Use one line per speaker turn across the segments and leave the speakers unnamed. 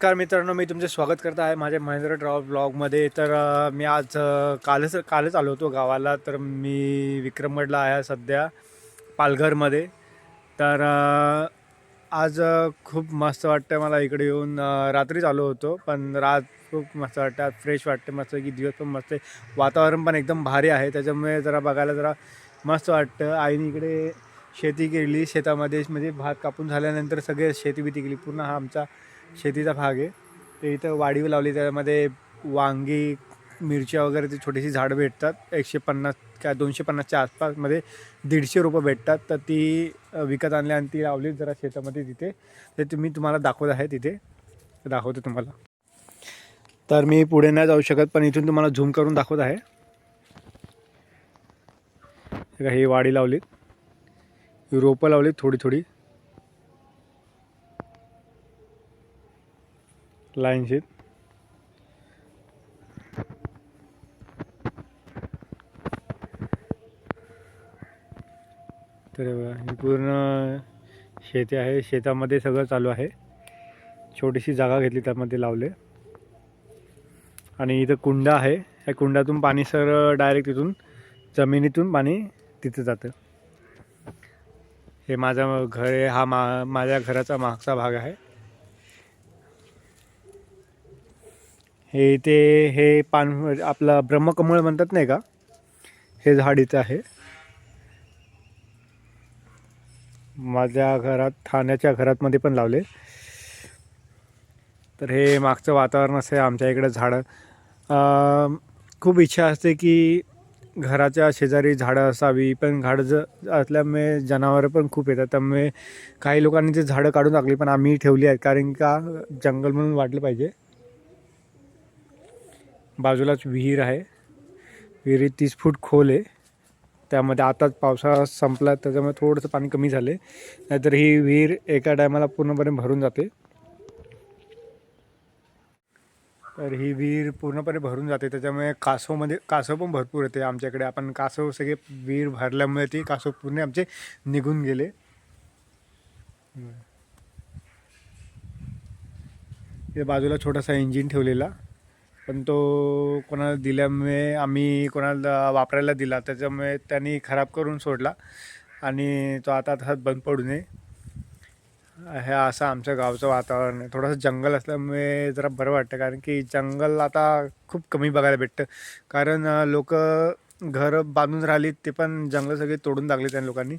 नमस्कार मित्रांनो मी तुमचे स्वागत करत आहे माझ्या महेंद्र ट्रॅव्हल ब्लॉगमध्ये. तर मी आज कालच कालच आलो होतो गावाला. तर मी विक्रमगडला आहे सध्या पालघरमध्ये. तर आज खूप मस्त वाटतं मला इकडे येऊन. रात्रीच आलो होतो पण रात खूप मस्त वाटतं फ्रेश वाटते मस्त की दिवस पण मस्त आहे. वातावरण पण एकदम भारी आहे त्याच्यामुळे जरा बघायला जरा मस्त वाटतं. आईने इकडे शेती केली शेतामध्ये म्हणजे भात कापून झाल्यानंतर सगळे शेती बिती केली. पूर्ण हा आमचा शेतीचा भाग आहे. ते इथं वाढीव लावली त्यामध्ये वांगी मिरच्या वगैरे ती छोटीशी झाडं भेटतात. एकशे पन्नास काय दोनशे पन्नासच्या आसपासमध्ये दीडशे रुपये भेटतात. तर ती विकत आणली आणि ती लावली जरा शेतामध्ये तिथे. ते तुम्ही तुम्हाला दाखवत आहे तिथे. दाखवतो तुम्हाला. तर मी पुढे नाही जाऊ शकत पण इथून तुम्हाला झूम करून दाखवत आहे. हे ही वाडी लावलीत. रोपं लावलीत थोडी थोडी लाईनशीत तर ही पूर्ण शेती आहे. शेतामध्ये सगळं चालू आहे. छोटीशी जागा घेतली त्यामध्ये लावले. आणि इथं कुंडा आहे. या कुंडातून पाणी सर डायरेक्ट तिथून जमिनीतून पाणी तिथं जातं. हे माझं घर आहे. हा मा माझ्या घराचा मागचा भाग आहे. हे इथे हे पान आपलं ब्रह्मकमळ म्हणतात नाही का? हे झाड इथं आहे. माझ्या घरात ठाण्याच्या घरातमध्ये पण लावले. तर हे मागचं वातावरण असं आमच्या इकडं झाडं. खूप इच्छा असते की घराच्या शेजारी झाडं असावी पण झाडं ज असल्यामुळे जनावरं पण खूप येतात. त्यामुळे काही लोकांनी ते झाडं काढून टाकली पण आम्ही ठेवली आहेत कारण का जंगल म्हणून वाटलं पाहिजे. बाजूलाच विहीर आहे. विहिरीत तीस फूट खोल आहे. त्यामध्ये आताच पावसाळा संपला त्याच्यामुळे थोडंसं पाणी कमी झाले नाहीतर ही विहीर एका टायमाला पूर्णपणे भरून जाते. तर ही विहीर पूर्णपणे भरून जाते. त्याच्यामुळे कासवमध्ये कासव पण भरपूर येते आमच्याकडे. आपण कासव सगळे विहीर भरल्यामुळे ती कासव पूर्ण आमचे निघून गेले. बाजूला छोटासा इंजिन ठेवलेला. पण तो कोणाला दिल्यामुळे आम्ही कोणाला वापरायला दिला त्याच्यामुळे त्यांनी खराब करून सोडला आणि तो आता तसाच बंद पडू नये. हे असं आमच्या गावचं वातावरण आहे. थोडंसं जंगल असल्यामुळे जरा बरं वाटतं कारण की जंगल आता खूप कमी बघायला भेटतं. कारण लोक घरं बांधून राहिली ते पण जंगल सगळे तोडून लागले त्या लोकांनी.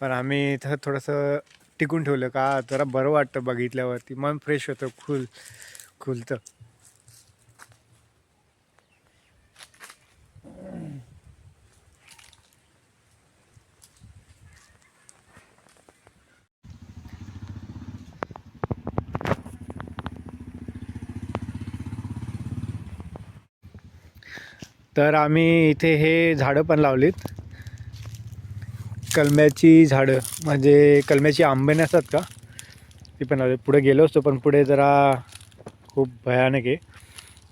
पण आम्ही इथं थोडंसं टिकून ठेवलं का जरा बरं वाटतं बघितल्यावरती. मन फ्रेश होतं खुल खुलतं. तर आम्ही इथे हे झाडं पण लावलीत. कलम्याची झाडं म्हणजे कलम्याची आंबे नसतात का? ती पण लावली पुढे गेलो असतो पण पुढे जरा खूप भयानक आहे.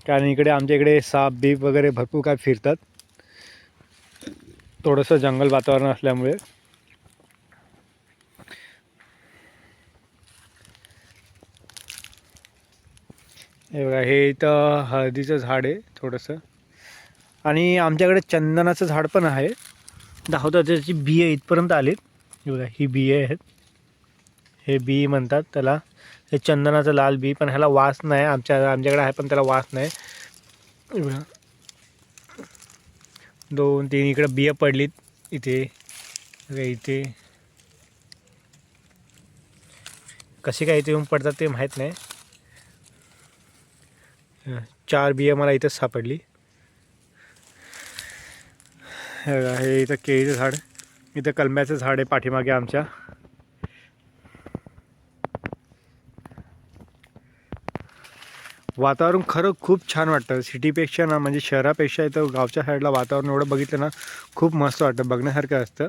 कारण इकडे आमच्या इकडे साप बीप वगैरे भरपूर काय फिरतात. थोडंसं जंगल वातावरण असल्यामुळे. हे बघा हे इथं हळदीचं झाड आहे थोडंसं. आणि आमच्याकडे चंदनाचं झाड पण आहे. दाखवतात त्याची बिये इथपर्यंत आलीत. बघा ही बिये आहेत. हे बी म्हणतात त्याला. हे चंदनाचं लाल बी पण ह्याला वास नाही. आमच्या आमच्याकडे आहे पण त्याला वास नाही. बघा. दोन तीन इकडं बिया पडलीत. इथे. इथे. कसे काय इथे येऊन पडतात ते माहीत नाही. चार बिया मला इथंच सापडली. हे हे इथं केळीचं झाड इथं कलम्याचं झाड आहे पाठीमागे आमच्या. वातावरण खरं खूप छान वाटतं. सिटीपेक्षा ना म्हणजे शहरापेक्षा इथं गावच्या साईडला वातावरण एवढं बघितलं ना खूप मस्त वाटतं. बघण्यासारखं असतं.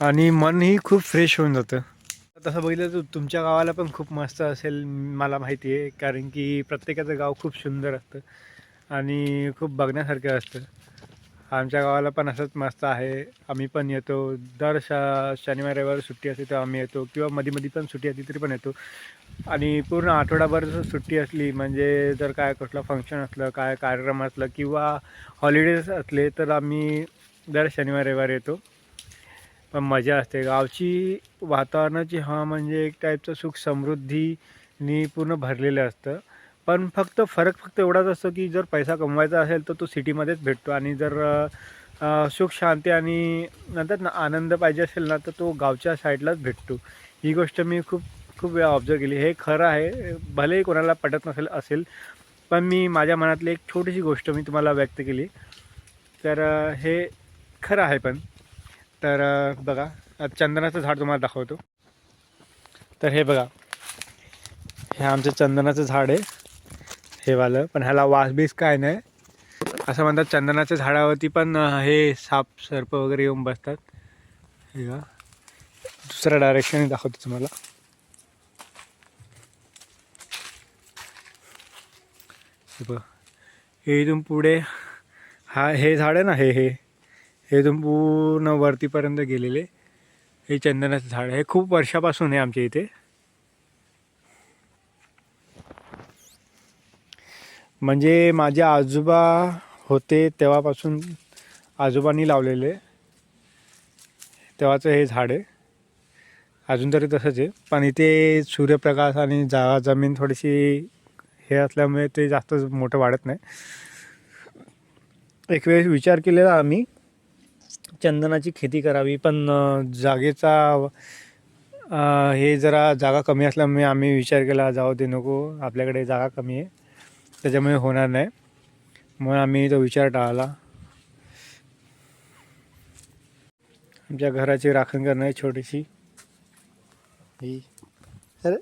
आणि मनही खूप फ्रेश होऊन जातं. तसं बघितलं तर तुमच्या गावाला पण खूप मस्त असेल मला माहिती आहे. कारण की प्रत्येकाचं गाव खूप सुंदर असतं. आणि खूप बघण्यासारखं असतं. आमच्या गावाला पण असंच मस्त आहे. आम्ही पण येतो. दर श शनिवार रविवार सुट्टी असते तर आम्ही येतो. किंवा मध्ये मध्ये पण सुट्टी असली तरी पण येतो. आणि पूर्ण आठवडाभर जर सुट्टी असली म्हणजे जर काय कसलं फंक्शन असलं काय कार्यक्रम असलं किंवा हॉलिडेज असले तर आम्ही दर शनिवार रविवार येतो. पण मजा असते. गावची वातावरणाची हवा म्हणजे एक टाईपचं सुख समृद्धीनी पूर्ण भरलेलं असतं. पण फक्त फरक फक्त एवढाच असतो की जर पैसा कमवायचा असेल तर तो सिटीमध्येच भेटतो आणि जर सुख शांती आणि नंतर ना आनंद पाहिजे असेल ना तर तो गावच्या साईडलाच भेटतो. ही गोष्ट मी खूप खूप वेळा ऑब्झर्व केली. हे खरं आहे भलेही कोणाला पटत नसेल असेल पण मी माझ्या मनातली एक छोटीशी गोष्ट मी तुम्हाला व्यक्त केली. तर हे खरं आहे पण. तर बघा चंदनाचं झाड तुम्हाला दाखवतो. तर हे बघा हे आमचं चंदनाचं झाड आहे. हे वालं. पण ह्याला वास बीस काय नाही. असं म्हणतात चंदनाच्या झाडावरती पण हे साप सर्प वगैरे येऊन बसतात. हे का दुसऱ्या डायरेक्शनने दाखवतो तुम्हाला. हे बघ. हे इथून पुढे हा हे झाड आहे ना हे हे. हे इथून पूर्ण वरतीपर्यंत गेलेले. हे चंदनाचं झाड आहे. हे खूप वर्षापासून आहे आमच्या इथे. म्हणजे माझे आजोबा होते तेव्हापासून आजोबांनी लावलेले. तेव्हाचं हे झाड आहे. अजून तरी तसंच आहे. पण इथे सूर्यप्रकाश आणि जागा जमीन थोडीशी हे असल्यामुळे ते जास्त मोठं वाढत नाही. एक वेळेस विचार केलेला आम्ही चंदनाची खेती करावी पण जागेचा हे जरा जागा कमी असल्यामुळे आम्ही विचार केला जाऊ दे नको आपल्याकडे जागा कमी आहे. त्याच्यामुळे होणार नाही. म्हणून आम्ही तो विचार टाळला. आमच्या घराची राखण करणं आहे छोटीशी. ही. अरे.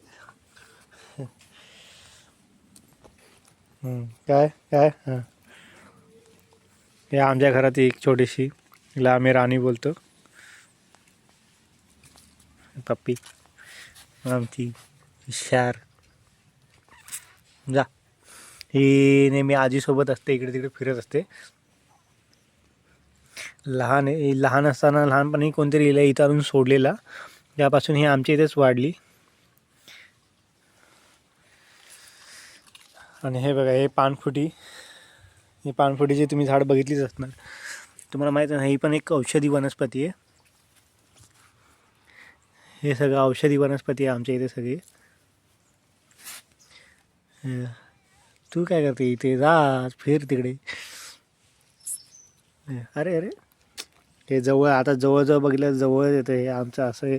काय? काय? हां. हे आमच्या घरात एक छोटीशी. हिला आम्ही राणी बोलतो. पप्पी. आमची हुशार. जा. ही नेहमी आजीसोबत असते इकडे तिकडे फिरत असते. लहान लहान असताना लहानपणी कोणतरी हिला इथं आणून सोडलेला. त्यापासून ही आमच्या इथेच वाढली. आणि हे बघा हे पानफुटी. ही पानफुटीची तुम्ही झाड बघितलीच असणार. तुम्हाला माहीत आहे ही पण एक औषधी वनस्पती आहे. हे सगळं औषधी वनस्पती आहे आमच्या इथे सगळी. हे. तू काय करते इथे? जा फिर तिकडे. अरे अरे. हे जवळ आता जवळजवळ बघितलं जवळ येतं हे आमचं असं आहे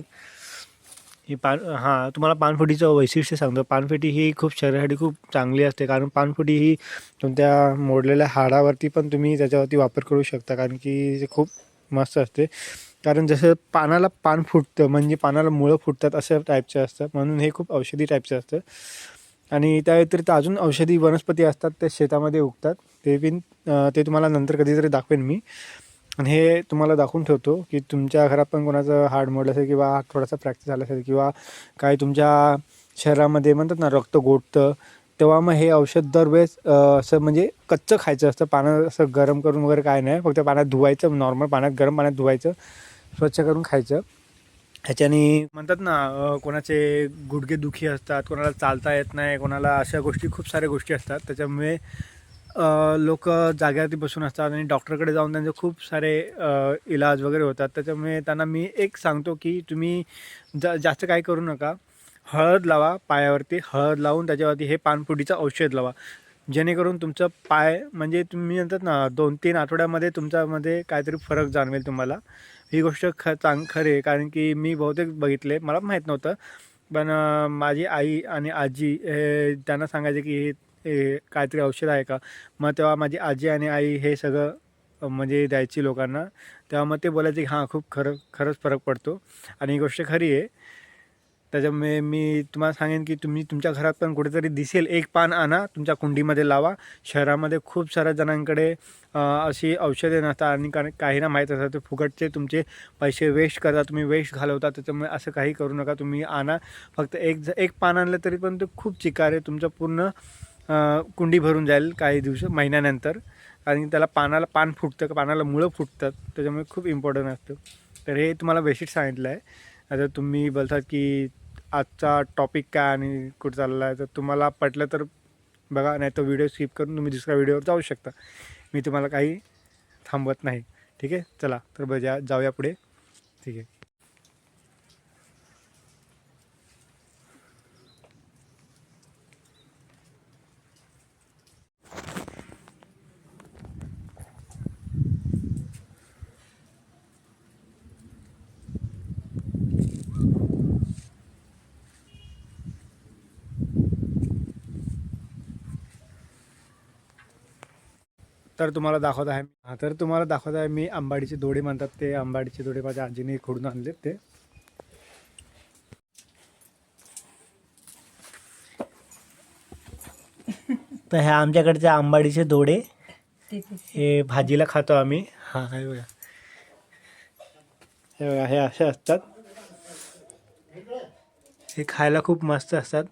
पान हां तुम्हाला पानफुटीचं वैशिष्ट्य सांगतो. पानफुटी ही खूप शरीरासाठी खूप चांगली असते. कारण पानफुटी ही तुमच्या मोडलेल्या हाडावरती पण तुम्ही त्याच्यावरती वापर करू शकता. कारण की ते खूप मस्त असते. कारण जसं पानाला पान फुटतं म्हणजे पानाला मुळं फुटतात अशा टाईपचं असतं. म्हणून हे खूप औषधी टाईपचं असतं. आणि त्या व्यतिरिक्त अजून औषधी वनस्पती असतात ते शेतामध्ये उगतात. ते बिन ते तुम्हाला नंतर कधीतरी दाखवेन मी. आणि हे तुम्हाला दाखवून ठेवतो की तुमच्या घरात पण कोणाचं हाड मोडलं असेल किंवा थोडासा फ्रॅक्चर झाला असेल किंवा काही तुमच्या शरीरामध्ये म्हणतात ना रक्त गोठतं तेव्हा मग हे औषध दरवेळेस असं म्हणजे कच्चं खायचं असतं. पानं असं गरम करून वगैरे काय नाही. फक्त पाण्यात धुवायचं नॉर्मल पाण्यात गरम पाण्यात धुवायचं स्वच्छ करून खायचं. ह्याच्याने म्हणतात ना कोणाचे गुडघे दुखी असतात कोणाला चालता येत नाही कोणाला अशा गोष्टी खूप साऱ्या गोष्टी असतात. त्याच्यामुळे लोक जाग्यावरती बसून असतात आणि डॉक्टरकडे जाऊन त्यांचे खूप सारे इलाज वगैरे होतात. त्याच्यामुळे त्यांना मी एक सांगतो की तुम्ही जा जास्त काय करू नका. हळद लावा पायावरती हळद लावून त्याच्यावरती हे पानपुडीचं औषध लावा. जेणेकरून तुमचं पाय म्हणजे तुम्ही म्हणतात ना दोन तीन आठवड्यामध्ये तुमच्यामध्ये काहीतरी फरक जाणवेल तुम्हाला. ही गोष्ट ख चांग खरी आहे. कारण की मी बहुतेक बघितले मला माहीत नव्हतं. पण माझी आई आणि आजी हे त्यांना सांगायचे की हे काहीतरी औषध आहे का? मग तेव्हा माझी आजी आणि आई हे सगळं म्हणजे द्यायची लोकांना. तेव्हा मग ते बोलायचे की हां खूप खरं खरंच फरक पडतो. आणि ही गोष्ट खरी आहे. त्याच्यामुळे मी तुम्हाला सांगेन की तुम्ही तुमच्या घरात पण कुठेतरी दिसेल. एक पान आणा तुमच्या कुंडीमध्ये लावा. शहरामध्ये खूप साऱ्या जणांकडे अशी औषधे नसतात आणि का काहींना माहीत असतात. ते फुकटचे तुमचे पैसे वेस्ट करता तुम्ही वेस्ट घालवता त्याच्यामुळे असं काही करू नका. तुम्ही आणा. फक्त एक ज एक पान आणलं तरी पण ते खूप चिकार आहे तुमचं पूर्ण कुंडी भरून जाईल काही दिवस महिन्यानंतर. कारण त्याला पानाला पान फुटतं पानाला मुळं फुटतात. त्याच्यामुळे खूप इम्पॉर्टंट असतं. तर हे तुम्हाला बेसिक सांगितलं आहे आता तुम्ही बोलतात की आजचा टॉपिक काय आणि कुठं चालला आहे तर तुम्हाला पटलं तर बघा नाही तर व्हिडिओ स्किप करून तुम्ही दुसऱ्या व्हिडिओवर जाऊ शकता. मी तुम्हाला काही थांबवत नाही. ठीक आहे? चला तर बजा जाऊया पुढे. ठीक आहे. तर तुम्हाला दाखवत आहे हां तर तुम्हाला दाखवत आहे मी आंबाडीचे दोडे म्हणतात ते. आंबाडीचे दोडे माझ्या आजीने खोडून आणलेत ते. तर ह्या आमच्याकडचे आंबाडीचे दोडे. हे भाजीला खातो आम्ही. हा हे बघा. हे बघा हे असे असतात. हे खायला खूप मस्त असतात.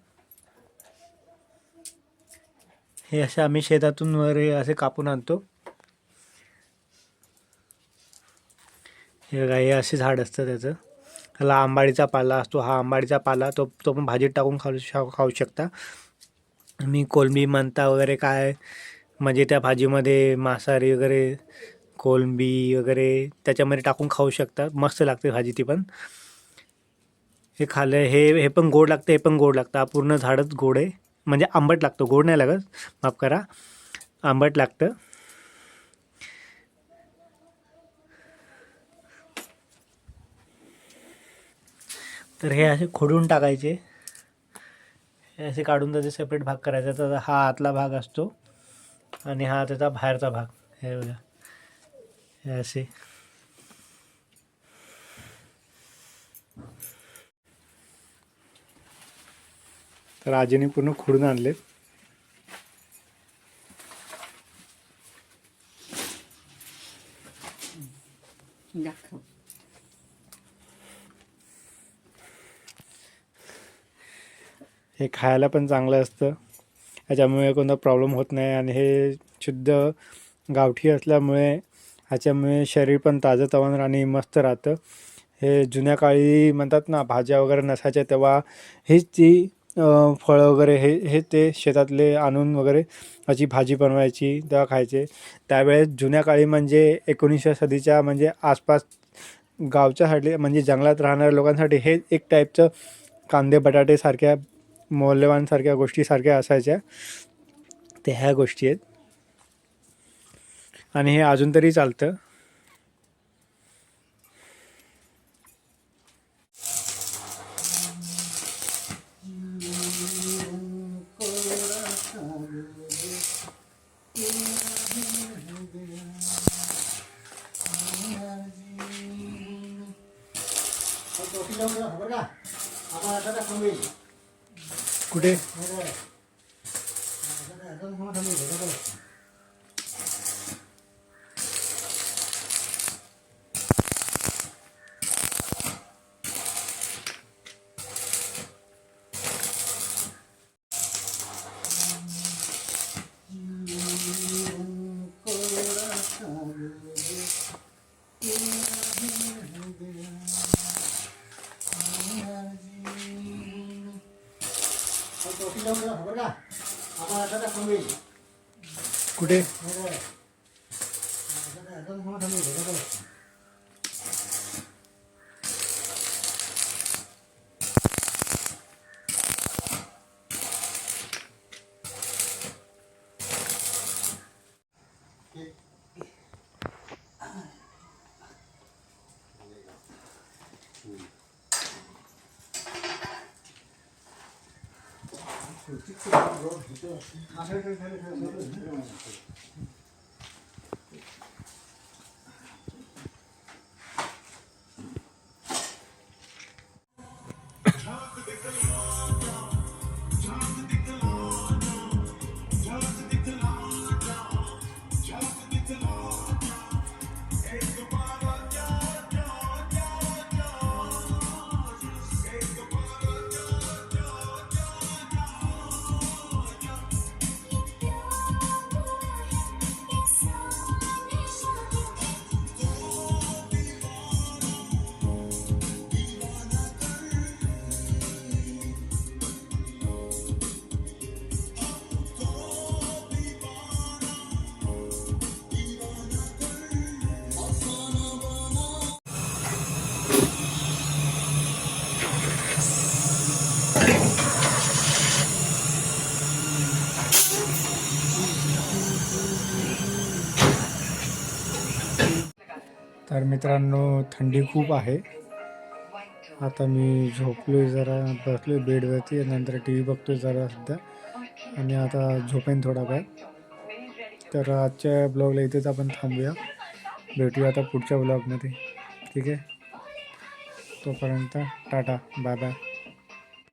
हे असे आम्ही शेतातून वगैरे असे कापून आणतो. हे बघा हे असे झाड असतं त्याचं. ह्याला आंबाडीचा पाला असतो. हा आंबाडीचा पाला तो तो पण भाजीत टाकून खाऊ शा खाऊ शकता. मी कोलंबी म्हणता वगैरे काय म्हणजे त्या भाजीमध्ये मांसाहारी वगैरे कोलंबी वगैरे त्याच्यामध्ये टाकून खाऊ शकता. मस्त लागते भाजी ती पण. हे खाल्लं हे हे पण गोड लागतं हे पण गोड लागतं. पूर्ण झाडच गोड आहे. म्हणजे आंबट लागतो गोड नाही लागत. माफ करा. आंबट लागतं. तर हे असे खोडून टाकायचे. हे असे काढून त्याचे सेपरेट भाग करायचा. तर हा आतला भाग असतो आणि हा त्याचा बाहेरचा भाग. हे बघा. हे असे. तर आजीने पूर्ण खोडून आणले हे खायला पण चांगलं असतं. ह्याच्यामुळे कोणता प्रॉब्लेम होत नाही आणि हे शुद्ध गावठी असल्यामुळे ह्याच्यामुळे शरीर पण ताजं तवानं आणि मस्त राहतं. हे जुन्या काळी म्हणतात ना भाज्या वगैरे नसायच्या तेव्हा हेच ती फळं वगैरे हे हे ते शेतातले आणून वगैरे अशी भाजी बनवायची तेव्हा खायचे. त्यावेळेस जुन्या काळी म्हणजे एकोणीसशे सदीच्या म्हणजे आसपास गावच्यासाठी म्हणजे जंगलात राहणाऱ्या लोकांसाठी हे एक टाईपचं कांदे बटाटेसारख्या मौल्यवानसारख्या गोष्टीसारख्या असायच्या. ते ह्या गोष्टी आहेत. आणि हे अजून तरी चालतं. कुठे कुठे? 그 찍고 나면 해줘. 아, 해줘, 해줘, 해줘. तर मित्रांनो थंडी खूप आहे. आता मी झोपलोय जरा बसलोय बेडवरती नंतर टी व्ही बघतोय जरा सध्या. आणि आता झोपेन थोडा वेळ. तर आजच्या ब्लॉगला इथेच आपण थांबूया. भेटूया आता पुढच्या ब्लॉगमध्ये. ठीक आहे? तोपर्यंत टाटा बाय बाय.